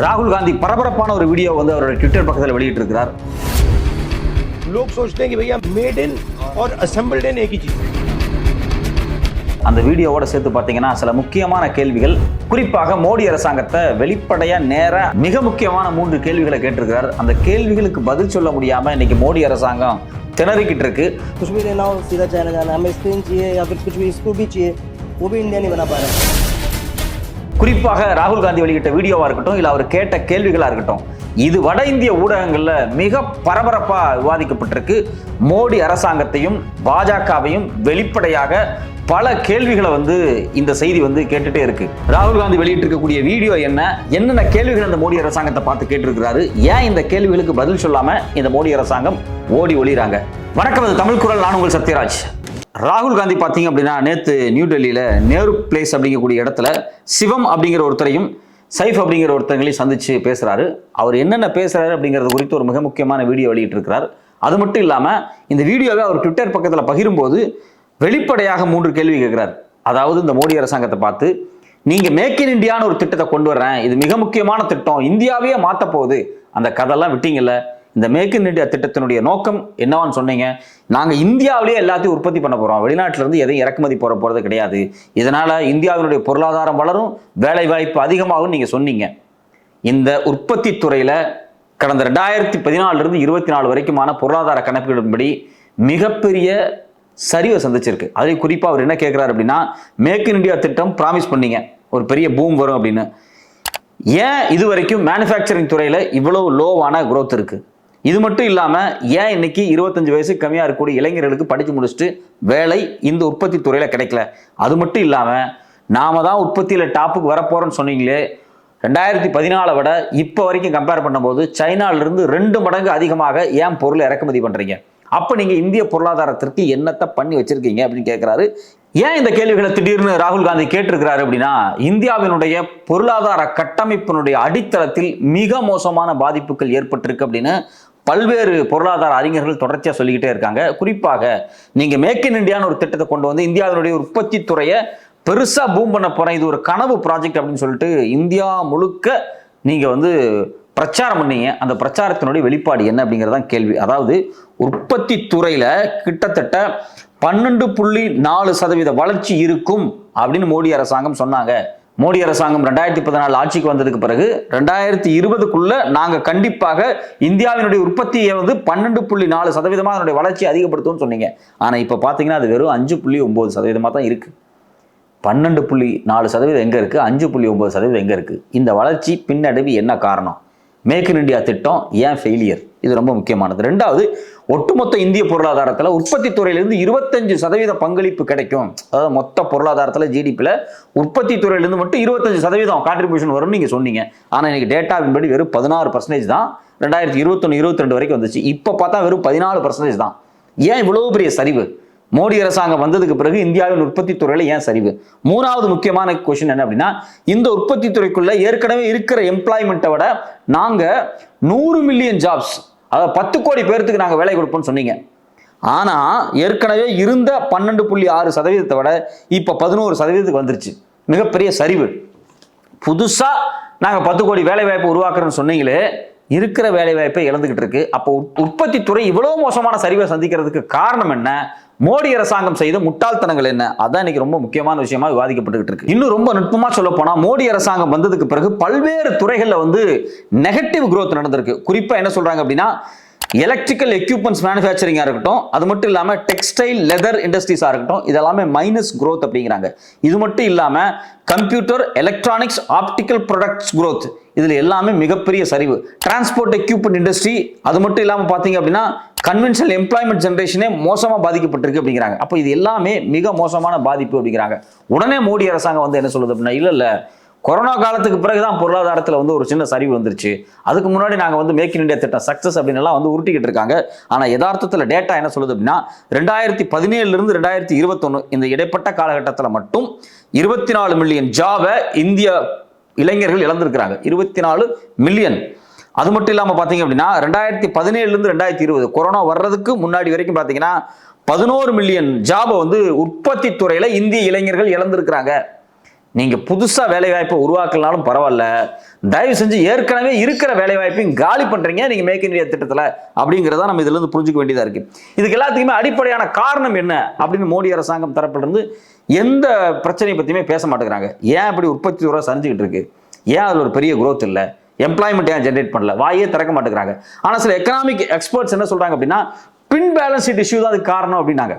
ராகுல் காந்தி பரபரப்பான ஒரு வீடியோ வந்து அவரோட ட்விட்டர் பக்கத்தில் வெளியிட்டிருக்கிறார் लोग सोचते हैं कि भैया मेड इन और असेंबल्ड इन एक ही चीज है அந்த வீடியோவோட சேர்த்து பார்த்தீங்கன்னா சில முக்கியமான கேள்விகள் குறிப்பாக மோடி அரசாங்கத்தை வெளிப்படையா நேரா மிக முக்கியமான மூன்று கேள்விகளை கேட்டிருக்கிறார் அந்த கேள்விகளுக்கு பதில் சொல்ல முடியாம இன்னைக்கு மோடி அரசாங்கம் திணறிக்கிட்டு இருக்கு कुछ भी लेना हो सीधा चाइना जाना हमें स्क्रीन चाहिए या फिर कुछ भी स्क्रू भी चाहिए वो भी इंडिया नहीं बना पा रहा है குறிப்பாக ராகுல் காந்தி வெளியிட்ட வீடியோவா இருக்கட்டும் இல்ல அவர் கேட்ட கேள்விகளா இருக்கட்டும் இது வட இந்திய ஊடகங்கள்ல மிக பரபரப்பா விவாதிக்கப்பட்டிருக்கு. மோடி அரசாங்கத்தையும் பாஜகவையும் வெளிப்படையாக பல கேள்விகளை வந்து இந்த செய்தி வந்து கேட்டுட்டே இருக்கு. ராகுல் காந்தி வெளியிட்டிருக்கக்கூடிய வீடியோ என்ன? என்னென்ன கேள்விகள் அந்த மோடி அரசாங்கத்தை பார்த்து கேட்டிருக்கிறாரு? ஏன் இந்த கேள்விகளுக்கு பதில் சொல்லாம இந்த மோடி அரசாங்கம் ஓடி ஒளிறாங்க வணக்கம் தமிழ் குரல். நான் உங்கள் சத்யராஜ். ராகுல் காந்தி பார்த்தீங்க அப்படின்னா நேற்று நியூ டெல்லியில் நேரு பிளேஸ் அப்படிங்கக்கூடிய இடத்துல சிவம் அப்படிங்கிற ஒருத்தரையும் சைஃப் அப்படிங்கிற ஒருத்தங்களையும் சந்தித்து பேசுகிறாரு அவர் என்னென்ன பேசுகிறாரு அப்படிங்கிறது குறித்து ஒரு மிக முக்கியமான வீடியோ வெளியிட்டிருக்கிறார். அது மட்டும் இல்லாமல் இந்த வீடியோவை அவர் ட்விட்டர் பக்கத்தில் பகிரும்போது வெளிப்படையாக மூன்று கேள்வி கேட்கிறார் அதாவது இந்த மோடி அரசாங்கத்தை பார்த்து நீங்கள் மேக் இன் இண்டியான்னு ஒரு திட்டத்தை கொண்டு வர்றேன். இது மிக முக்கியமான திட்டம். இந்தியாவையே மாற்ற போகுது. அந்த கதெல்லாம் விட்டீங்கல்ல? இந்த மேக் இன் இந்தியா திட்டத்தினுடைய நோக்கம் என்னவான்னு சொன்னீங்க. நாங்கள் இந்தியாவிலேயே எல்லாத்தையும் உற்பத்தி பண்ண போகிறோம் வெளிநாட்டிலேருந்து எதையும் இறக்குமதி போகிற போகிறது கிடையாது. இதனால் இந்தியாவினுடைய பொருளாதாரம் வளரும் வேலை வாய்ப்பு அதிகமாகும் நீங்கள் சொன்னீங்க. இந்த உற்பத்தி துறையில் கடந்த ரெண்டாயிரத்தி பதினாலிருந்து இருபத்தி நாலு வரைக்குமான பொருளாதார கணக்குகளின்படி மிகப்பெரிய சரிவை சந்திச்சிருக்கு. அதே குறிப்பாக அவர் என்ன கேட்குறாரு அப்படின்னா மேக் இன் இந்தியா திட்டம் ப்ராமிஸ் பண்ணீங்க. ஒரு பெரிய பூம் வரும் அப்படின்னு. ஏன் இது வரைக்கும் மேனுஃபேக்சரிங் துறையில் இவ்வளவு லோவான குரோத் இருக்குது இது மட்டும் இல்லாமல் ஏன் இன்னைக்கு இருபத்தஞ்சு வயசு கம்மியாக இருக்கக்கூடிய இளைஞர்களுக்கு படித்து முடிச்சுட்டு வேலை இந்த உற்பத்தி துறையில் கிடைக்கல? அது மட்டும் இல்லாமல் நாம தான் உற்பத்தியில் டாப்புக்கு வரப்போகிறோன்னு சொன்னீங்களே ரெண்டாயிரத்தி பதினாலை விட இப்போ வரைக்கும் கம்பேர் பண்ணும்போது சைனாலிருந்து ரெண்டு மடங்கு அதிகமாக ஏன் பொருளை இறக்குமதி பண்ணுறீங்க அப்போ நீங்கள் இந்திய பொருளாதாரத்திற்கு என்னத்தை பண்ணி வச்சுருக்கீங்க அப்படின்னு கேட்குறாரு ஏன் இந்த கேள்விகளை திடீர்னு ராகுல் காந்தி கேட்டிருக்கிறாரு அப்படின்னா இந்தியாவினுடைய பொருளாதார கட்டமைப்பினுடைய அடித்தளத்தில் மிக மோசமான பாதிப்புகள் ஏற்பட்டிருக்கு அப்படின்னு பல்வேறு பொருளாதார அறிஞர்கள் தொடர்ச்சியாக சொல்லிக்கிட்டே இருக்காங்க. குறிப்பாக நீங்க மேக் இன் இந்தியான்னு ஒரு திட்டத்தை கொண்டு வந்து இந்தியாவினுடைய உற்பத்தி துறையை பெருசா பூம் பண்ண போறேன். இது ஒரு கனவு ப்ராஜெக்ட் அப்படின்னு சொல்லிட்டு இந்தியா முழுக்க நீங்க வந்து பிரச்சாரம் பண்ணீங்க. அந்த பிரச்சாரத்தினுடைய வெளிப்பாடு என்ன அப்படிங்கிறதான் கேள்வி. அதாவது உற்பத்தி துறையில கிட்டத்தட்ட பன்னெண்டு புள்ளி நாலு சதவீத வளர்ச்சி இருக்கும் அப்படின்னு மோடி அரசாங்கம் சொன்னாங்க. மோடி அரசாங்கம் ரெண்டாயிரத்தி பதினாலு ஆட்சிக்கு வந்ததுக்கு பிறகு ரெண்டாயிரத்தி இருபதுக்குள்ள நாங்க கண்டிப்பாக இந்தியாவினுடைய உற்பத்தியை வந்து பன்னெண்டு புள்ளி நாலு சதவீதமா அதனுடைய வளர்ச்சி அதிகப்படுத்தும்னு சொன்னீங்க. ஆனா இப்ப பாத்தீங்கன்னா அது வெறும் அஞ்சு புள்ளி ஒன்பது சதவீதமா தான் இருக்கு. பன்னெண்டு புள்ளி நாலு சதவீதம் எங்கே இருக்குது அஞ்சு புள்ளி ஒம்பது சதவீதம் எங்கே இருக்குது இந்த வளர்ச்சி பின்னடைவு என்ன காரணம்? மேக் இன் இந்தியா திட்டம் ஏன் ஃபெயிலியர் இது ரொம்ப முக்கியமானது. ரெண்டாவது ஒட்டுமொத்த இந்திய பொருளாதாரத்தில் உற்பத்தி துறையிலிருந்து இருபத்தஞ்சு சதவீத பங்களிப்பு கிடைக்கும். அதாவது மொத்த பொருளாதாரத்தில் ஜிடிபியில் உற்பத்தி துறையிலிருந்து மட்டும் இருபத்தஞ்சு சதவீதம் கான்ட்ரிபியூஷன் வரும்னு நீங்கள் சொன்னீங்க. ஆனால் இன்னைக்கு டேட்டாவின்படி வெறும் பதினாறு பர்சன்டேஜ் தான் ரெண்டாயிரத்தி இருபத்தொன்று இருபத்தி ரெண்டு வரைக்கும் வந்துச்சு. இப்போ பார்த்தா வெறும் பதினாலு பர்சன்டேஜ் தான். ஏன் இவ்வளோ பெரிய சரிவு? மோடி அரசாங்கம் வந்ததுக்கு பிறகு இந்தியாவின் உற்பத்தி துறையில ஏன் சரிவு? மூணாவது முக்கியமான கொஸ்டின் என்ன அப்படின்னா இந்த உற்பத்தி துறைக்குள்ள ஏற்கனவே இருக்கிற எம்ப்ளாய்மெண்ட்டை விட நாங்கள் நூறு மில்லியன் ஜாப்ஸ் அதாவது பத்து கோடி பேர்த்துக்கு நாங்கள் வேலை கொடுப்போம்னு சொன்னீங்க. ஆனால் ஏற்கனவே இருந்த பன்னெண்டு புள்ளி ஆறு சதவீதத்தை விட இப்போ பதினோரு சதவீதத்துக்கு வந்துருச்சு. மிகப்பெரிய சரிவு. புதுசாக நாங்கள் பத்து கோடி வேலை வாய்ப்பு உருவாக்குறோம்னு சொன்னீங்களே இருக்கிற வேலை வாய்ப்பை இழந்துகிட்டு இருக்கு. அப்போ உற்பத்தி துறை இவ்வளோ மோசமான சரிவை சந்திக்கிறதுக்கு காரணம் என்ன? மோடி அரசாங்கம் செய்த முட்டாள்தனங்கள் என்ன? அதான் இன்னைக்கு ரொம்ப முக்கியமான விஷயமா விவாதிக்கப்பட்டுக்கிட்டு இருக்கு. இன்னும் ரொம்ப நுட்பமா சொல்ல போனா மோடி அரசாங்கம் வந்ததுக்கு பிறகு பல்வேறு துறைகள்ல வந்து நெகட்டிவ் குரோத் நடந்திருக்கு. குறிப்பா என்ன சொல்றாங்க அப்படின்னா எலக்ட்ரிக்கல் எக்யூப்மெண்ட்ஸ் மேனுஃபேக்சரிங்காக இருக்கட்டும் அது மட்டும் இல்லாமல் டெக்ஸ்டைல் லெதர் இண்டஸ்ட்ரீஸாக இருக்கட்டும் இதெல்லாமே மைனஸ் க்ரோத் அப்படிங்கிறாங்க. இது மட்டும் இல்லாமல் computer electronics optical products growth இதில் எல்லாமே மிகப்பெரிய சரிவு. டிரான்ஸ்போர்ட் எக்யூப்மெண்ட் இண்டஸ்ட்ரி அது மட்டும் இல்லாமல் பார்த்தீங்க அப்படின்னா கன்வென்ஷனல் எம்ப்ளாய்மெண்ட் ஜென்ரேஷனே மோசமாக பாதிக்கப்பட்டிருக்கு அப்படிங்கிறாங்க. அப்போ இது எல்லாமே மிக மோசமான பாதிப்பு அப்படிங்கிறாங்க. உடனே மோடி அரசாங்கம் வந்து என்ன சொல்லுது அப்படின்னா இல்லை இல்லை. கொரோனா காலத்துக்கு பிறகுதான் பொருளாதாரத்தில் வந்து ஒரு சின்ன சரிவு வந்துருச்சு. அதுக்கு முன்னாடி நாங்கள் வந்து மேக் இன் இண்டியா திட்டம் சக்ஸஸ் அப்படின்னு எல்லாம் வந்து உருட்டிக்கிட்டு இருக்காங்க. ஆனால் யதார்த்தத்தில் டேட்டா என்ன சொல்லுது அப்படின்னா ரெண்டாயிரத்தி பதினேழுலேருந்து ரெண்டாயிரத்தி இருபத்தொன்று இந்த இடைப்பட்ட காலகட்டத்தில் மட்டும் இருபத்தி நாலு மில்லியன் ஜாபை இந்தியா இளைஞர்கள் இழந்திருக்கிறாங்க. இருபத்தி நாலு மில்லியன் அது மட்டும் இல்லாமல் பார்த்தீங்க அப்படின்னா ரெண்டாயிரத்தி பதினேழுலேருந்து ரெண்டாயிரத்தி இருபது கொரோனா வர்றதுக்கு முன்னாடி வரைக்கும் பார்த்தீங்கன்னா பதினோரு மில்லியன் ஜாபை வந்து உற்பத்தி துறையில் இந்திய இளைஞர்கள் இழந்திருக்கிறாங்க. நீங்கள் புதுசாக வேலைவாய்ப்பை உருவாக்கலனாலும் பரவாயில்ல. தயவு செஞ்சு ஏற்கனவே இருக்கிற வேலைவாய்ப்பையும் காலி பண்ணுறீங்க நீங்கள் மேக் இந்தியா திட்டத்தில் அப்படிங்கிறத நம்ம இதுலேருந்து புரிஞ்சுக்க வேண்டியதாக இருக்குது இதுக்கு எல்லாத்துக்குமே அடிப்படையான காரணம் என்ன? அப்படின்னு மோடி அரசாங்கம் தரப்பிலிருந்து எந்த பிரச்சனையை பற்றியுமே பேச மாட்டேங்கிறாங்க. ஏன் இப்படி உற்பத்தி துறை சரிஞ்சுக்கிட்டு இருக்கு? ஏன் அதில் ஒரு பெரிய குரோத் இல்லை? எம்ப்ளாய்மெண்ட் ஏன் ஜென்ரேட் பண்ணல? வாயே திறக்க மாட்டேங்கிறாங்க. ஆனால் சில எக்கனாமிக் எக்ஸ்பர்ட்ஸ் என்ன சொல்கிறாங்க அப்படின்னா ட்வின் பேலன்ஸ் ஷீட் இஷ்யூ தான் அதுக்கு காரணம் அப்படின்னாங்க.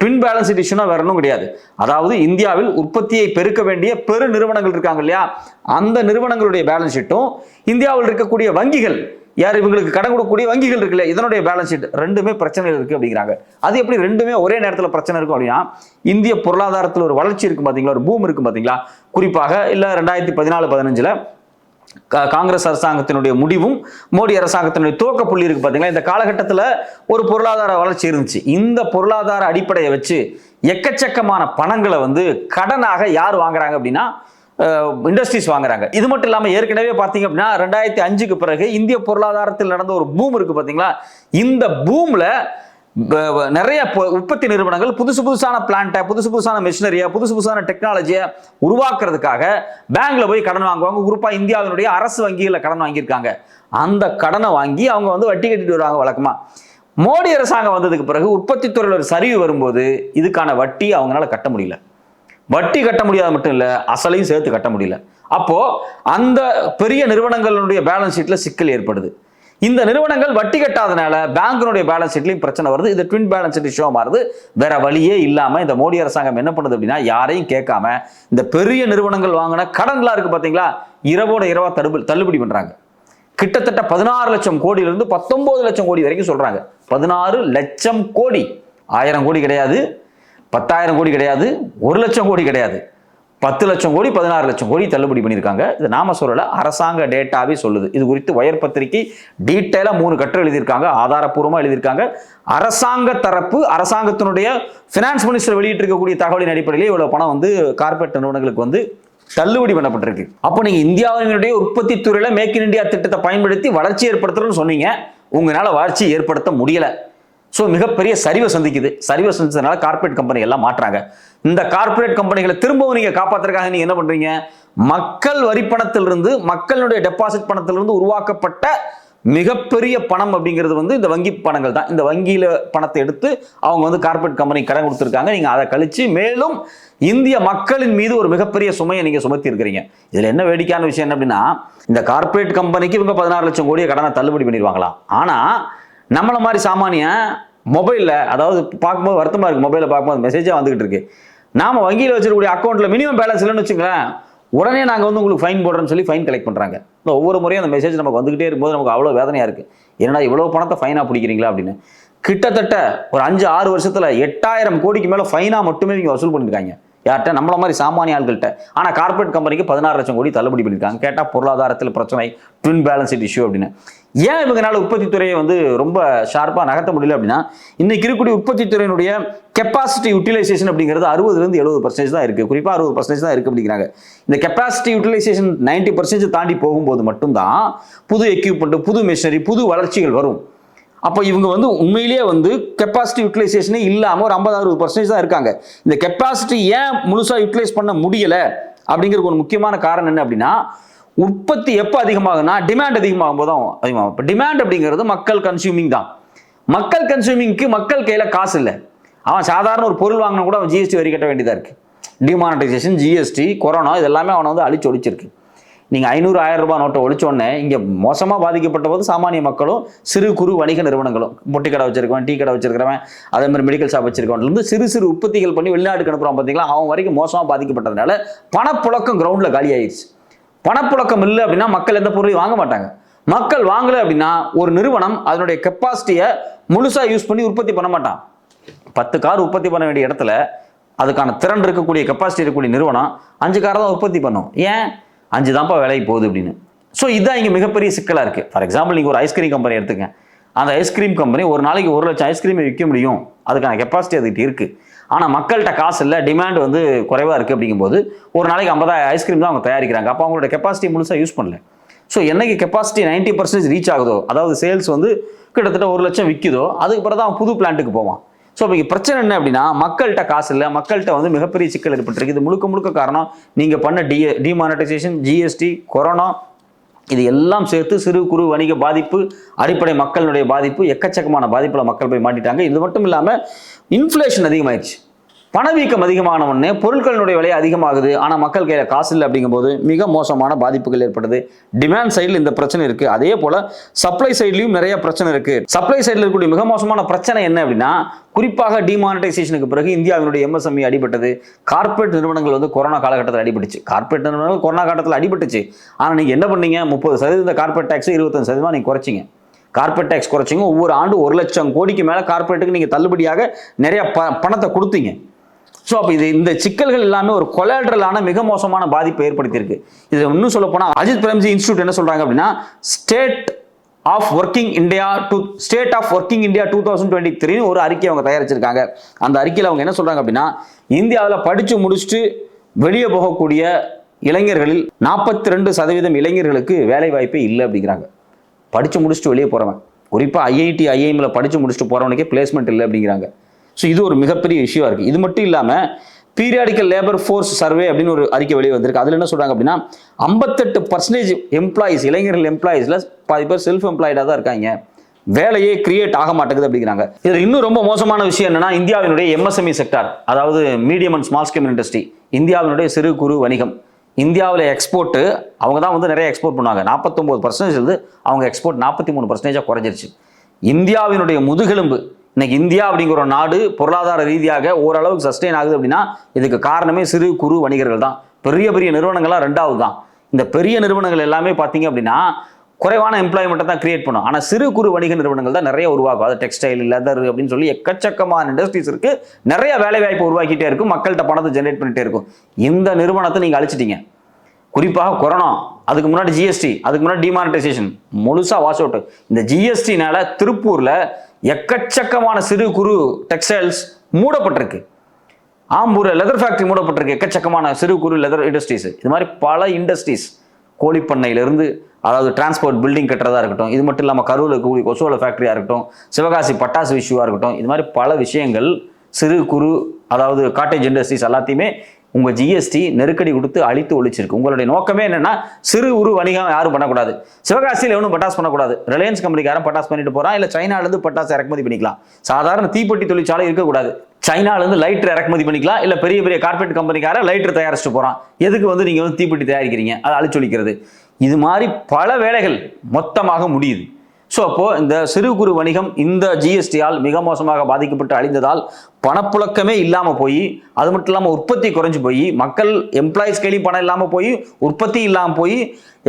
ட்வின் பேலன்ஸ் ஷீட் இஷ்யூனா வேற ஒன்றும் கிடையாது. அதாவது இந்தியாவில் உற்பத்தியை பெருக்க வேண்டிய பெரு நிறுவனங்கள் இருக்காங்க இல்லையா? அந்த நிறுவனங்களுடைய பேலன்ஸ் ஷீட்டும் இந்தியாவில் இருக்கக்கூடிய வங்கிகள் யார் இவங்களுக்கு கடன் கொடுக்கக்கூடிய வங்கிகள் இருக்குல்ல இதனுடைய பேலன்ஸ் ஷீட் ரெண்டுமே பிரச்சனைகள் இருக்குது அப்படிங்கிறாங்க. அது எப்படி ரெண்டுமே ஒரே நேரத்தில் பிரச்சனை இருக்கும் அப்படின்னா இந்திய பொருளாதாரத்தில் ஒரு வளர்ச்சி இருக்கும் பார்த்தீங்களா ஒரு பூம் இருக்கும் பார்த்தீங்களா குறிப்பாக இல்லை ரெண்டாயிரத்தி பதினாலு பதினஞ்சில் காங்கிரஸ் அரசாங்கத்தினுடைய முடிவும் மோடி அரசாங்கத்தினுடைய துவக்க புள்ளி இருக்கு பார்த்தீங்களா இந்த காலகட்டத்தில் ஒரு பொருளாதார வளர்ச்சி இருந்துச்சு. இந்த பொருளாதார அடிப்படையை வச்சு எக்கச்சக்கமான பணங்களை வந்து கடனாக யார் வாங்குறாங்க அப்படின்னா இண்டஸ்ட்ரீஸ் வாங்குறாங்க. இது மட்டும் இல்லாமல் ஏற்கனவே பார்த்தீங்க அப்படின்னா ரெண்டாயிரத்தி அஞ்சுக்கு பிறகு இந்திய பொருளாதாரத்தில் நடந்த ஒரு பூம் இருக்கு பார்த்தீங்களா இந்த பூமில் நிறைய உற்பத்தி நிறுவனங்கள் புதுசு புதுசான பிளான்ட்டை புதுசு புதுசான மிஷினரியை புதுசு புதுசான டெக்னாலஜியை உருவாக்குறதுக்காக பேங்க்ல போய் கடன் வாங்குவாங்க. குறிப்பாக இந்தியாவினுடைய அரசு வங்கிகளில் கடன் வாங்கியிருக்காங்க. அந்த கடனை வாங்கி அவங்க வந்து வட்டி கட்டிட்டு வருவாங்க வழக்கமாக மோடி அரசாங்கம் வந்ததுக்கு பிறகு உற்பத்தி துறையில் ஒரு சரிவு வரும்போது இதுக்கான வட்டி அவங்களால கட்ட முடியல. வட்டி கட்ட முடியாத மட்டும் இல்லை அசலையும் சேர்த்து கட்ட முடியல. அப்போ அந்த பெரிய நிறுவனங்களுடைய பேலன்ஸ் ஷீட்ல சிக்கல் ஏற்படுது. இந்த நிறுவனங்கள் வட்டி கட்டாதனால பேங்கினுடைய பேலன்ஸ் ஷீட்லையும் பிரச்சனை வருது. இது ட்வின் பேலன்ஸ் ஷீட் இஷ்யூ மாறுது. வேற வழியே இல்லாம இந்த மோடி அரசாங்கம் என்ன பண்ணுது அப்படின்னா யாரையும் கேட்காம இந்த பெரிய நிறுவனங்கள் வாங்கின கடன்லாம் இருக்கு பாத்தீங்களா? இரவோட இரவா தடுப்பு தள்ளுபடி பண்றாங்க. கிட்டத்தட்ட பதினாறு லட்சம் கோடியிலிருந்து பத்தொன்பது லட்சம் கோடி வரைக்கும் சொல்றாங்க. பதினாறு லட்சம் கோடி. ஆயிரம் கோடி கிடையாது. பத்தாயிரம் கோடி கிடையாது ஒரு லட்சம் கோடி கிடையாது. பத்து லட்சம் கோடி பதினாறு லட்சம் கோடி தள்ளுபடி பண்ணியிருக்காங்க. இது நாம சொல்லலை அரசாங்க டேட்டாவே சொல்லுது. இது குறித்து வயர் பத்திரிகை டீட்டெயிலாக மூணு கட்டுரை எழுதியிருக்காங்க ஆதாரப்பூர்வமாக எழுதியிருக்காங்க. அரசாங்க தரப்பு அரசாங்கத்தினுடைய ஃபினான்ஸ் மினிஸ்டர் வெளியிட்டிருக்கக்கூடிய தகவலின் அடிப்படையிலே இவ்வளோ பணம் வந்து கார்பரேட் நிறுவனங்களுக்கு வந்து தள்ளுபடி பண்ணப்பட்டிருக்கு. அப்போ நீங்கள் இந்தியாவினுடைய உற்பத்தி துறையில் மேக் இன் இந்தியா திட்டத்தை பயன்படுத்தி வளர்ச்சி ஏற்படுத்தணும்னு சொன்னீங்க. உங்களால் வளர்ச்சி ஏற்படுத்த முடியலை. ஸோ மிகப்பெரிய சரிவை சந்திக்குது. சரிவை சந்திச்சதுனால கார்ப்பரேட் கம்பெனி எல்லாம் மாற்றாங்க. இந்த கார்ப்பரேட் கம்பெனிகளை திரும்பவும் நீங்கள் காப்பாத்துறதுக்காக நீங்கள் என்ன பண்ணுறீங்க மக்கள் வரி பணத்திலிருந்து மக்களுடைய டெபாசிட் பணத்திலிருந்து உருவாக்கப்பட்ட மிகப்பெரிய பணம் அப்படிங்கிறது வந்து இந்த வங்கி பணங்கள் தான். இந்த வங்கியில் பணத்தை எடுத்து அவங்க வந்து கார்ப்பரேட் கம்பெனி கடன் கொடுத்துருக்காங்க. நீங்கள் அதை கழித்து மேலும் இந்திய மக்களின் மீது ஒரு மிகப்பெரிய சுமையை நீங்கள் சுமத்தி இருக்கிறீங்க இதில் என்ன வேடிக்கையான விஷயம் என்ன அப்படின்னா இந்த கார்ப்பரேட் கம்பெனிக்கு இவங்க பதினாறு லட்சம் கோடியை கடனை தள்ளுபடி பண்ணிடுவாங்களா ஆனால் நம்மள மாதிரி சாமானியன் மொபைலில் அதாவது பார்க்கும்போது வருத்தமாக இருக்குது மொபைலில் பார்க்கும்போது மெசேஜாக வந்துகிட்டு இருக்கு. நாம வங்கியில் வச்சிருக்கக்கூடிய அக்கௌண்ட்டில் மினிமம் பேலன்ஸ் இல்லைன்னு வச்சுங்களேன் உடனே நாங்கள் வந்து உங்களுக்கு ஃபைன் போடுறோம்னு சொல்லி ஃபைன் கலெக்ட் பண்ணுறாங்க இந்த ஒவ்வொரு முறையும் அந்த மெசேஜ் நமக்கு வந்துகிட்டே இருக்கும்போது நமக்கு அவ்வளோ வேதனையாக இருக்குது என்னடா இவ்வளோ பணத்தை ஃபைனாக பிடிக்கிறீங்களா அப்படின்னு. கிட்டத்தட்ட ஒரு அஞ்சு ஆறு வருஷத்தில் எட்டாயிரம் கோடிக்கு மேலே ஃபைனாக மட்டுமே இவங்க வசூல் பண்ணியிருக்காங்க யார்கிட்ட? நம்மள மாதிரி சாமானிய ஆள்கள்ட்ட ஆனால் கார்ப்பரேட் கம்பெனிக்கு பதினாறு லட்சம் கோடி தள்ளுபடி பண்ணியிருக்காங்க கேட்டால் பொருளாதாரத்தில் பிரச்சனை ட்வின் பேலன்ஸ் இஷ்யூ அப்படின்னு. ஏன் இவங்கனால உற்பத்தி துறையை வந்து ரொம்ப ஷார்ப்பாக நகர்த்த முடியல அப்படின்னா இன்னைக்கு இருக்கக்கூடிய உற்பத்தி துறையினுடைய கெப்பாசிட்டி யூட்டிலைசேஷன் அப்படிங்கிறது அறுபதுலேருந்து எழுபது பர்சன்டேஜ் தான் இருக்குது குறிப்பாக அறுபது பர்சன்டேஜ் தான் இருக்குது அப்படிங்கிறாங்க. இந்த கெப்பாசிட்டி யூட்டிலைசேஷன் நைன்ட்டி பர்சன்டேஜ் தாண்டி போகும்போது மட்டும்தான் புது எக்யூப்மெண்ட் புது மிஷினரி புது வளர்ச்சிகள் வரும். அப்போ இவங்க வந்து உண்மையிலேயே வந்து கெப்பாசிட்டி யூட்டிலைசேஷனே இல்லாமல் ஒரு ஐம்பது அறுபது பர்சன்டேஜ் தான் இருக்காங்க. இந்த கெப்பாசிட்டி ஏன் முழுசாக யூட்டிலைஸ் பண்ண முடியலை? அப்படிங்கிறதுக்கு ஒரு முக்கியமான காரணம் என்ன அப்படின்னா உற்பத்தி எப்போ அதிகமாகும்னா டிமாண்ட் அதிகமாகும் போது தான் அதிகமாகும். இப்போ டிமாண்ட் அப்படிங்கிறது மக்கள் கன்சியூமிங் தான். மக்கள் கன்சியூமிங்க்கு மக்கள் கையில் காசு இல்லை. அவன் சாதாரண ஒரு பொருள் வாங்கினா கூட அவன் ஜிஎஸ்டி வரி கட்ட வேண்டியதாக இருக்குது டிமானிட்டைசேஷன் ஜிஎஸ்டி கொரோனா இதெல்லாமே அவனை வந்து அழிச்சு ஒழிச்சிருக்கு. நீங்கள் ஐநூறு ஆயிரம் ரூபாய் நோட்டை ஒழிச்சோடனே இங்கே மோசமாக பாதிக்கப்பட்ட போது சாமானிய மக்களும் சிறு குறு வணிக நிறுவனங்களும் பொட்டி கடை வச்சிருக்கவன் டீ கடை வச்சிருக்கிறவன் அதே மாதிரி மெடிக்கல் ஷாப் வச்சிருக்கவன்லேருந்து சிறு சிறு உற்பத்திகள் பண்ணி வெளிநாட்டுக்கு அனுப்புறான் பார்த்தீங்களா அவன் வரைக்கும் மோசமாக பாதிக்கப்பட்டதுனால பணப்புழக்கம் கிரவுண்டில் காலி ஆயிடுச்சு. பணப்புழக்கம் இல்லை அப்படின்னா மக்கள் எந்த பொருளையும் வாங்க மாட்டாங்க. மக்கள் வாங்கலை அப்படின்னா ஒரு நிறுவனம் அதனுடைய கெப்பாசிட்டியை முழுசாக யூஸ் பண்ணி உற்பத்தி பண்ண மாட்டான். பத்து கார் உற்பத்தி பண்ண வேண்டிய இடத்துல அதுக்கான திறன் இருக்கக்கூடிய கெப்பாசிட்டி இருக்கக்கூடிய நிறுவனம் அஞ்சு காரை தான் உற்பத்தி பண்ணும். ஏன்? அஞ்சு தான்ப்பா விலைக்கு போகுது அப்படின்னு. ஸோ இதுதான் இங்கே மிகப்பெரிய சிக்கலாக இருக்குது ஃபார் எக்ஸாம்பிள் நீங்கள் ஒரு ஐஸ்கிரீம் கம்பெனி எடுத்துங்க அந்த ஐஸ்கிரீம் கம்பெனி ஒரு நாளைக்கு ஒரு லட்சம் ஐஸ்கிரீமை விற்க முடியும். அதுக்கான கெப்பாசிட்டி அதுக்கிட்ட இருக்குது ஆனால் மக்கள்கிட்ட காசு இல்லை டிமாண்ட் வந்து குறைவாக இருக்குது அப்படிங்கும்போது ஒரு நாளைக்கு ஐம்பதாயிரம் ஐஸ்கிரீம் தான் அவங்க தயாரிக்கிறாங்க. அப்போ அவங்களோட கெப்பாசிட்டி முழுசாக யூஸ் பண்ணல. ஸோ என்னைக்கு கெப்பாசிட்டி நைன்ட்டி பர்சன்டேஜ் ரீச் ஆகுதோ அதாவது சேல்ஸ் வந்து கிட்டத்தட்ட ஒரு லட்சம் விற்குதோ அதுக்கு பிறகு தான் அவன் புது பிளான்ட்டுக்கு போவான். ஸோ இப்போ பிரச்சனை என்ன அப்படின்னா மக்கள்கிட்ட காசு இல்லை மக்கள்கிட்ட வந்து மிகப்பெரிய சிக்கல் ஏற்பட்டிருக்கு. இது முழுக்க முழுக்க காரணம் நீங்கள் பண்ண டி டிமானிட்டைசேஷன் ஜிஎஸ்டி கொரோனா இது எல்லாம் சேர்த்து சிறு குறு வணிக பாதிப்பு அடிப்படை மக்களுடைய பாதிப்பு எக்கச்சக்கமான பாதிப்பில் மக்கள் போய் மாட்டிட்டாங்க. இது மட்டும் இல்லாமல் இன்ஃப்ளேஷன் அதிகமாயிடுச்சு. பணவீக்கம் அதிகமான உடனே பொருட்களினுடைய விலை அதிகமாகுது. ஆனால் மக்கள் கையில் காசு இல்லை அப்படிங்கும்போது மிக மோசமான பாதிப்புகள் ஏற்படுது. டிமாண்ட் சைடில் இந்த பிரச்சனை இருக்குது அதே போல் சப்ளை சைட்லையும் நிறைய பிரச்சனை இருக்குது சப்ளை சைடில் இருக்கக்கூடிய மிக மோசமான பிரச்சனை என்ன அப்படின்னா குறிப்பாக டிமானிட்டைசேஷனுக்கு பிறகு இந்தியாவினுடைய எம்எஸ்எம்இ அடிபட்டது. கார்ப்பரேட் நிறுவனங்கள் வந்து கொரோனா காலகட்டத்தில் அடிபட்டுச்சு. கார்ப்பரேட் நிறுவனங்கள் கொரோனா காலத்தில் அடிபட்டுச்சு. ஆனால் நீங்கள் என்ன பண்ணீங்க? முப்பது சதவீத கார்ப்பரேட் டேக்ஸ் இருபத்தஞ்சு சதவீதம் நீங்கள் குறைச்சிங்க. Corporate tax குறைச்சிங்க. ஒவ்வொரு ஆண்டு ஒரு லட்சம் கோடிக்கு மேலே கார்ப்பரேட்டுக்கு நீங்கள் தள்ளுபடியாக நிறைய ப பணத்தை கொடுத்தீங்க. ஸோ அப்போ இது இந்த சிக்கல்கள் எல்லாமே ஒரு கொலாட்ரலான மிக மோசமான பாதிப்பை ஏற்படுத்தியிருக்கு. இது இன்னும் சொல்ல போனால் அஜித் பிரேம்ஜி இன்ஸ்டியூட் என்ன சொல்கிறாங்க அப்படின்னா state of working India two state of working India two thousand twenty த்ரீன்னு ஒரு அறிக்கை அவங்க தயாரிச்சிருக்காங்க. அந்த அறிக்கையில் அவங்க என்ன சொல்கிறாங்க அப்படின்னா இந்தியாவில் படித்து முடிச்சுட்டு வெளியே போகக்கூடிய இளைஞர்களில் நாற்பத்தி ரெண்டு சதவீதம் இளைஞர்களுக்கு வேலை வாய்ப்பே இல்லை அப்படிங்கிறாங்க. படித்து முடிச்சுட்டு வெளியே போகிறவன் குறிப்பாக ஐஐடி ஐஐஎம்ல படித்து முடிச்சுட்டு போகிறவனுக்கே பிளேஸ்மெண்ட் இல்லை அப்படிங்கிறாங்க. ஸோ இது ஒரு மிகப்பெரிய இஷ்யூவாக இருக்குது இது மட்டும் இல்லாமல் பீரியாடிக்கல் லேபர் ஃபோர்ஸ் சர்வே அப்படின்னு ஒரு அறிக்கை வெளியே வந்திருக்கு. அதில் என்ன சொல்கிறாங்க அப்படின்னா ஐம்பத்தெட்டு பர்சன்டேஜ் எம்ப்ளாயிஸ் இளைஞர்கள் எம்ப்ளாயிஸில் பாதி பேர் செல்ஃப் எம்ப்ளாய்டாக தான் இருக்காங்க. வேலையே கிரியேட் ஆக மாட்டேங்குது அப்படிங்கிறாங்க. இதில் இன்னும் ரொம்ப மோசமான விஷயம் என்னன்னா இந்தியாவினுடைய எம்எஸ்எம்இ செக்டார் அதாவது medium and small scam industry இந்தியாவினுடைய சிறு குறு வணிகம். இந்தியாவில் எக்ஸ்போர்ட்டு அவங்க தான் வந்து நிறைய எக்ஸ்போர்ட் பண்ணுவாங்க. நாற்பத்தொம்போது பர்சன்டேஜ் இருந்து அவங்க எக்ஸ்போர்ட் நாற்பத்தி மூணு பர்சன்டேஜாக குறைஞ்சிருச்சு. இந்தியாவினுடைய முதுகெலும்பு இன்னைக்கு இந்தியா அப்படிங்கிற ஒரு நாடு பொருளாதார ரீதியாக ஓரளவுக்கு சஸ்டெயின் ஆகுது அப்படின்னா இதுக்கு காரணமே சிறு குறு வணிகர்கள் தான். பெரிய பெரிய நிறுவனங்கள்லாம் ரெண்டாவது தான். இந்த பெரிய நிறுவனங்கள் எல்லாமே பார்த்தீங்க அப்படின்னா குறைவான எம்ப்ளாய்மெண்ட்டை தான் கிரியேட் பண்ணும். ஆனால் சிறு குறு வணிக நிறுவனங்கள் தான் நிறைய உருவாக்கும் அது டெக்ஸ்டைல் லெதர் அப்படின்னு சொல்லி எக்கச்சக்கமான இண்டஸ்ட்ரீஸ் இருக்கு. நிறைய வேலை வாய்ப்பு உருவாக்கிட்டே இருக்கும். மக்கள்கிட்ட பணத்தை ஜென்ரேட் பண்ணிட்டே இருக்கும். இந்த நிறுவனத்தை நீங்கள் அழிச்சிட்டீங்க. குறிப்பாக கொரோனா அதுக்கு முன்னாடி ஜிஎஸ்டி அதுக்கு முன்னாடி டிமானிட்டைசேஷன் முழுசா வாஷ் அவுட் இந்த ஜிஎஸ்டினால திருப்பூரில் எக்கச்சக்கமான சிறு குறு டெக்ஸ்டைல்ஸ் மூடப்பட்டிருக்கு. ஆம்பூர் லெதர் ஃபேக்டரி மூடப்பட்டிருக்கு. எக்கச்சக்கமான சிறு குறு லெதர் இண்டஸ்ட்ரீஸ் இது மாதிரி பல இண்டஸ்ட்ரீஸ் கோழிப்பண்ணையிலிருந்து அதாவது டிரான்ஸ்போர்ட் பில்டிங் கட்டுறதா இருக்கட்டும் இது மட்டும் இல்லாமல் கரூரில் இருக்கக்கூடிய கொசுவல ஃபேக்டரியாக இருக்கட்டும் சிவகாசி பட்டாசு விஷயவாக இருக்கட்டும் இது மாதிரி பல விஷயங்கள் சிறு குறு அதாவது காட்டேஜ் இண்டஸ்ட்ரீஸ் எல்லாத்தையுமே உங்கள் ஜிஎஸ்டி நெருக்கடி கொடுத்து அழித்து ஒழிச்சிருக்கு. உங்களுடைய நோக்கமே என்னென்னா சிறு உரு வணிகம் யாரும் பண்ணக்கூடாது. சிவகாசியில் எவனும் பட்டாசு பண்ணக்கூடாது. ரிலையன்ஸ் கம்பெனிக்காரன் பட்டாசு பண்ணிட்டு போகிறான் இல்லை சைனாலேருந்து பட்டாசு இறக்குமதி பண்ணிக்கலாம். சாதாரண தீப்பெட்டி தொழிற்சாலை இருக்கக்கூடாது. சைனாலேருந்து லைட்டர் இறக்குமதி பண்ணிக்கலாம் இல்லை பெரிய பெரிய கார்பரேட் கம்பெனிக்காரன் லைட்டர் தயாரிச்சுட்டு போகிறான் எதுக்கு வந்து நீங்கள் வந்து தீப்பெட்டி தயாரிக்கிறீங்க? அதை அழிச்சொலிக்கிறது இது மாதிரி பல வேலைகள் மொத்தமாக முடியுது. ஸோ அப்போ இந்த சிறு குறு வணிகம் இந்த ஜிஎஸ்டியால் மிக மோசமாக பாதிக்கப்பட்டு அழிந்ததால் பணப்புழக்கமே இல்லாமல் போய் அது மட்டும் இல்லாமல் உற்பத்தி குறைஞ்சு போய் மக்கள் எம்ப்ளாயிஸ் கையிலையும் பணம் இல்லாமல் போய் உற்பத்தி இல்லாமல் போய்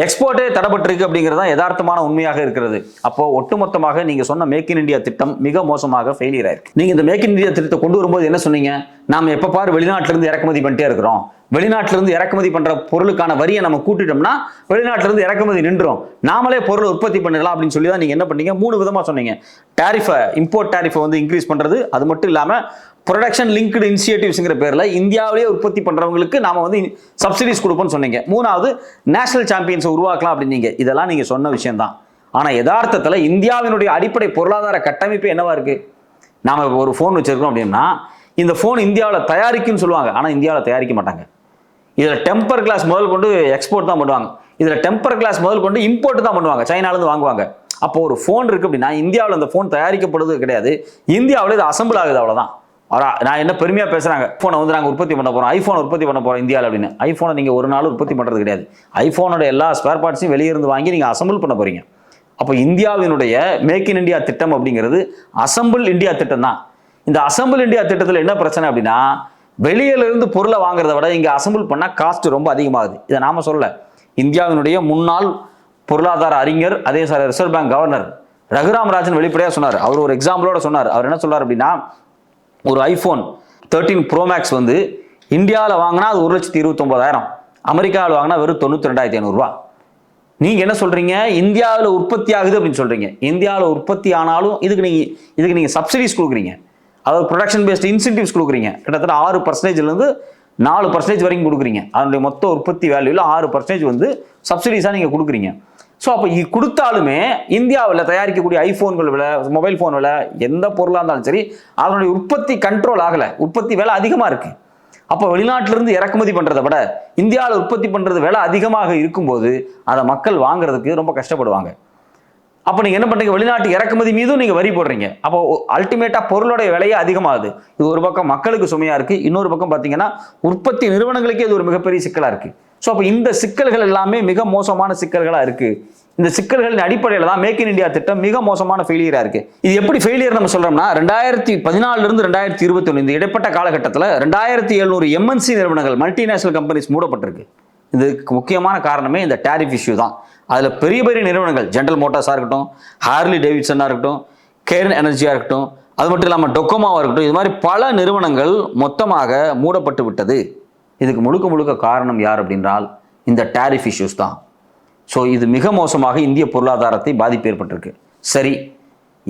எக்ஸ்போர்ட்டே தடைப்பட்டிருக்கு அப்படிங்கிறது தான் யதார்த்தமான உண்மையாக இருக்கிறது. அப்போ ஒட்டுமொத்தமாக நீங்க சொன்ன மேக் இன் இந்தியா திட்டம் மிக மோசமாக ஃபெயிலியர் ஆயிருக்கு. நீங்க இந்த மேக் இன் இந்தியா திட்டத்தை கொண்டு வரும்போது என்ன சொன்னீங்க? நாம எப்ப பாரு வெளிநாட்டிலிருந்து இறக்குமதி பண்ணிட்டே இருக்கிறோம். வெளிநாட்டிலிருந்து இறக்குமதி பண்ற பொருளுக்கான வரியை நம்ம கூட்டிட்டோம்னா வெளிநாட்டிலிருந்து இறக்குமதி நின்றோம் நாமளே பொருள் உற்பத்தி பண்ணிடலாம் அப்படின்னு சொல்லி தான் நீங்க என்ன பண்ணீங்க? மூணு விதமா சொன்னீங்க. டேரிஃபை இம்போர்ட் டாரிஃபை வந்து இன்க்ரீஸ் பண்றது. அது மட்டும் இல்லாம ப்ரொடக்ஷன் லிங்க்டு இனிஷியேட்டிவ்ஸுங்கிற பேரில் இந்தியாவிலேயே உற்பத்தி பண்ணுறவங்களுக்கு நாம் வந்து சப்சிடிஸ் கொடுப்போம்னு சொன்னீங்க. மூணாவது நேஷனல் சாம்பியன்ஸை உருவாக்கலாம் அப்படின்னீங்க. இதெல்லாம் நீங்கள் சொன்ன விஷயம்தான். ஆனால் யதார்த்தத்தில் இந்தியாவினுடைய அடிப்படை பொருளாதார கட்டமைப்பு என்னவா நாம் இப்போ ஒரு ஃபோன் வச்சுருக்கோம் அப்படின்னா இந்த ஃபோன் இந்தியாவில் தயாரிக்குன்னு சொல்லுவாங்க. ஆனால் இந்தியாவில் தயாரிக்க மாட்டாங்க. இதில் டெம்பர் கிளாஸ் முதல் கொண்டு எக்ஸ்போர்ட் தான் பண்ணுவாங்க. இதில் டெம்பர் கிளாஸ் முதல் கொண்டு இம்போர்ட் தான் பண்ணுவாங்க. சைனாலேருந்து வாங்குவாங்க. அப்போ ஒரு ஃபோன் இருக்குது அப்படின்னா இந்தியாவில் அந்த ஃபோன் தயாரிக்கப்படுவது கிடையாது. இந்தியாவில் இது அசம்பிள் ஆகுது அவ்வளோதான் நான் என்ன பெருமையாக பேசுகிறாங்க ஃபோனை வந்து நாங்கள் உற்பத்தி பண்ண போகிறோம் ஐஃபோன் உற்பத்தி பண்ண போகிறோம் இந்தியாவில் அப்படின்னு. ஐஃபோனை நீங்கள் ஒரு நாள் உற்பத்தி பண்ணுறது கிடையாது. ஐஃபோனோட எல்லா ஸ்பேர் பார்ட்ஸையும் வெளியிருந்து வாங்கி நீங்கள் அசம்பிள் பண்ண போகிறீங்க அப்போ இந்தியாவினுடைய மேக் இன் இந்தியா திட்டம் அப்படிங்கிறது அசம்பிள் இந்தியா திட்டம் தான். இந்த அசம்பிள் இந்தியா திட்டத்தில் என்ன பிரச்சனை அப்படின்னா வெளியிலிருந்து பொருளை வாங்குறத விட இங்கே அசம்பிள் பண்ணால் காஸ்ட் ரொம்ப அதிகமாகுது. இதை நாம் சொல்ல இந்தியாவினுடைய முன்னாள் பொருளாதார அறிஞர் அதே sir reserve bank governor Raghuram Rajan வெளிப்படையாக சொன்னார். அவர் ஒரு எக்ஸாம்பிளோட சொன்னார். அவர் என்ன சொன்னார் அப்படின்னா ஒரு ஐஃபோன் தேர்ட்டீன் ப்ரோ மேக்ஸ் வந்து இந்தியாவில் வாங்கினா அது ஒரு லட்சத்தி இருபத்தொம்போதாயிரம் அமெரிக்காவில் வாங்கினா வெறும் தொண்ணூற்றி ரெண்டாயிரத்தி ஐநூறுரூவா நீங்கள் என்ன சொல்கிறீங்க இந்தியாவில் உற்பத்தி ஆகுது அப்படின்னு சொல்கிறீங்க இந்தியாவில் உற்பத்தி ஆனாலும் இதுக்கு நீங்கள் இதுக்கு நீங்கள் சப்சிடிஸ் கொடுக்குறீங்க. அதாவது ப்ரொடக்ஷன் பேஸ்ட் இன்சென்டிவ்ஸ் கொடுக்குறீங்க. கிட்டத்தட்ட ஆறு பர்சன்டேஜ்லேருந்து நாலு பர்சன்டேஜ் வரைக்கும் கொடுக்குறீங்க. அதனுடைய மொத்த உற்பத்தி வேல்யூவில் ஆறு பர்சன்டேஜ் வந்து சப்சிடிஸாக நீங்கள் கொடுக்குறீங்க. ஸோ அப்போ இது கொடுத்தாலுமே இந்தியாவில் தயாரிக்கக்கூடிய ஐஃபோன்கள் விலை மொபைல் ஃபோன் விலை எந்த பொருளாக இருந்தாலும் சரி அதனுடைய உற்பத்தி கண்ட்ரோல் ஆகலை. உற்பத்தி விலை அதிகமாக இருக்குது அப்போ வெளிநாட்டிலிருந்து இறக்குமதி பண்ணுறதை விட இந்தியாவில் உற்பத்தி பண்ணுறது விலை அதிகமாக இருக்கும்போது அதை மக்கள் வாங்குறதுக்கு ரொம்ப கஷ்டப்படுவாங்க. அப்போ நீங்கள் என்ன பண்ணுறீங்க வெளிநாட்டு இறக்குமதி மீதும் நீங்கள் வரி போடுறீங்க. அப்போ அல்டிமேட்டாக பொருளுடைய விலையே அதிகமாகுது இது ஒரு பக்கம் மக்களுக்கு சுமையாக இருக்குது இன்னொரு பக்கம் பார்த்தீங்கன்னா உற்பத்தி நிறுவனங்களுக்கே இது ஒரு மிகப்பெரிய சிக்கலாக இருக்குது ஸோ அப்போ இந்த சிக்கல்கள் எல்லாமே மிக மோசமான சிக்கல்களாக இருக்குது இந்த சிக்கல்களின் அடிப்படையில் தான் மேக் இன் இந்தியா திட்டம் மிக மோசமான ஃபெயிலியராக இருக்குது இது எப்படி ஃபெயிலியர் நம்ம சொல்கிறோம்னா ரெண்டாயிரத்தி பதினாலிருந்து ரெண்டாயிரத்தி இருபத்தி ஒன்று இந்த இடைப்பட்ட காலகட்டத்தில் ரெண்டாயிரத்தி எழுநூறு எம்என்சி நிறுவனங்கள் மல்டிநேஷனல் கம்பெனிஸ் மூடப்பட்டிருக்கு. இதுக்கு முக்கியமான காரணமே இந்த டேரிஃப் இஷ்யூ தான். அதில் பெரிய பெரிய நிறுவனங்கள் ஜென்ரல் மோட்டார்ஸாக இருக்கட்டும் ஹார்லி டேவிட்சனாக இருக்கட்டும் கேர்ன் எனர்ஜியாக இருக்கட்டும் அது மட்டும் இல்லாமல் டொக்கோமாவாக இருக்கட்டும் இது மாதிரி பல நிறுவனங்கள் மொத்தமாக மூடப்பட்டு விட்டது. இதுக்கு முழுக்க முழுக்க காரணம் யார் அப்படின்றால் இந்த டேரிஃப் இஷ்யூஸ் தான். ஸோ இது மிக மோசமாக இந்திய பொருளாதாரத்தை பாதிப்பு ஏற்பட்டிருக்கு. சரி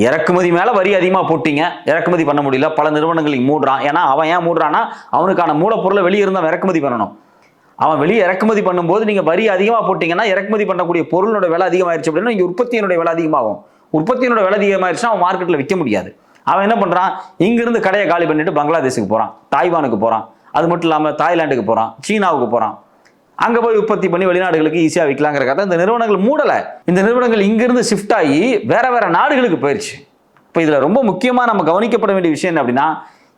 இறக்குமதி மேலே வரி அதிகமாக போட்டிங்க. இறக்குமதி பண்ண முடியல. பல நிறுவனங்கள் மூடுறான். ஏன்னா அவன் ஏன் மூடுறான்னா அவனுக்கான மூலப்பொருளை வெளியே இருந்தால் இறக்குமதி பண்ணணும். அவன் வெளியே இறக்குமதி பண்ணும்போது நீங்கள் வரி அதிகமாக போட்டிங்கன்னா இறக்குமதி பண்ணக்கூடிய பொருளோட விலை அதிகமாகிடுச்சு அப்படின்னா இங்கே உற்பத்தியினுடைய விலை அதிகமாகும். உற்பத்தியினோட விலை அதிகமாயிருச்சுன்னா அவன் மார்க்கெட்டில் விற்க முடியாது. அவன் என்ன பண்ணுறான் இங்கிருந்து கடையை காலி பண்ணிட்டு பங்களாதேஷுக்கு போகிறான் தாய்வானுக்கு போகிறான் அது மட்டும் இல்லாமல் தாய்லாந்துக்கு போகிறான் சீனாவுக்கு போகிறான் அங்கே போய் உற்பத்தி பண்ணி வெளிநாடுகளுக்கு ஈஸியாக விற்கலாங்கிறக்காக இந்த நிறுவனங்கள் மூடலை. இந்த நிறுவனங்கள் இங்கிருந்து ஷிஃப்ட் ஆகி வேற வேற நாடுகளுக்கு போயிடுச்சு இப்போ இதில் ரொம்ப முக்கியமாக நம்ம கவனிக்கப்பட வேண்டிய விஷயம் என்ன அப்படின்னா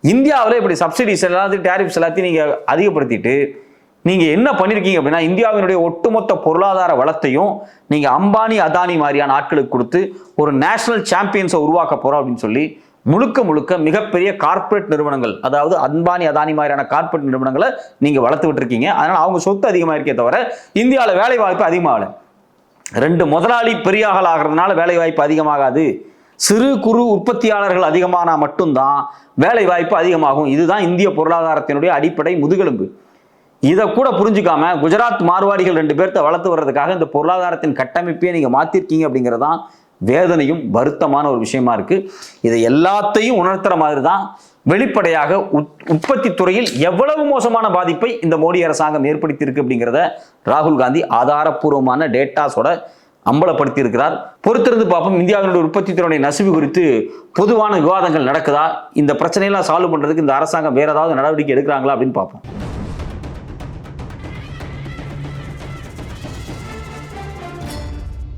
இந்தியாவில் இப்படி சப்சிடிஸ் எல்லாத்தையும் டேரிஃப்ஸ் எல்லாத்தையும் நீங்கள் அதிகப்படுத்திட்டு நீங்கள் என்ன பண்ணியிருக்கீங்க அப்படின்னா இந்தியாவினுடைய ஒட்டுமொத்த பொருளாதார வளத்தையும் நீங்கள் அம்பானி அதானி மாதிரியான ஆட்களுக்கு கொடுத்து ஒரு நேஷனல் சாம்பியன்ஸை உருவாக்க போகிறோம் அப்படின்னு சொல்லி முழுக்க முழுக்க மிகப்பெரிய கார்ப்பரேட் நிறுவனங்கள் அதாவது அன்பானி அதானி மாதிரியான கார்ப்பரேட் நிறுவனங்களை நீங்கள் வளர்த்து விட்டுருக்கீங்க. அதனால் அவங்க சொத்து அதிகமாக இருக்கே தவிர இந்தியாவில் வேலை வாய்ப்பு அதிகமாகலை. ரெண்டு முதலாளி பெரிய ஆகிறதுனால வேலை வாய்ப்பு அதிகமாகாது. சிறு குறு உற்பத்தியாளர்கள் அதிகமானா மட்டும்தான் வேலை வாய்ப்பு அதிகமாகும். இதுதான் இந்திய பொருளாதாரத்தினுடைய அடிப்படை முதுகெலும்பு. இதை கூட புரிஞ்சுக்காம குஜராத் மார்வாடிகள் ரெண்டு பேர்த்த வளர்த்து வர்றதுக்காக இந்த பொருளாதாரத்தின் கட்டமைப்பையே நீங்க மாத்திருக்கீங்க அப்படிங்கிறது தான் வேதனையும் வருத்தமான ஒரு விஷயமா இருக்கு. இதை எல்லாத்தையும் உணர்த்துற மாதிரி தான் வெளிப்படையாக உத்- உற்பத்தி துறையில் எவ்வளவு மோசமான பாதிப்பை இந்த மோடி அரசாங்கம் ஏற்படுத்தியிருக்கு அப்படிங்கிறத ராகுல் காந்தி ஆதாரப்பூர்வமான டேட்டாஸோட அம்பலப்படுத்தி இருக்கிறார் பொறுத்திருந்து பார்ப்போம். இந்தியாவினுடைய உற்பத்தி துறையுடைய நசிவு குறித்து பொதுவான விவாதங்கள் நடக்குதா? இந்த பிரச்சனையெல்லாம் சால்வ் பண்ணுறதுக்கு இந்த அரசாங்கம் வேறு ஏதாவது நடவடிக்கை எடுக்கிறாங்களா அப்படின்னு பார்ப்போம்.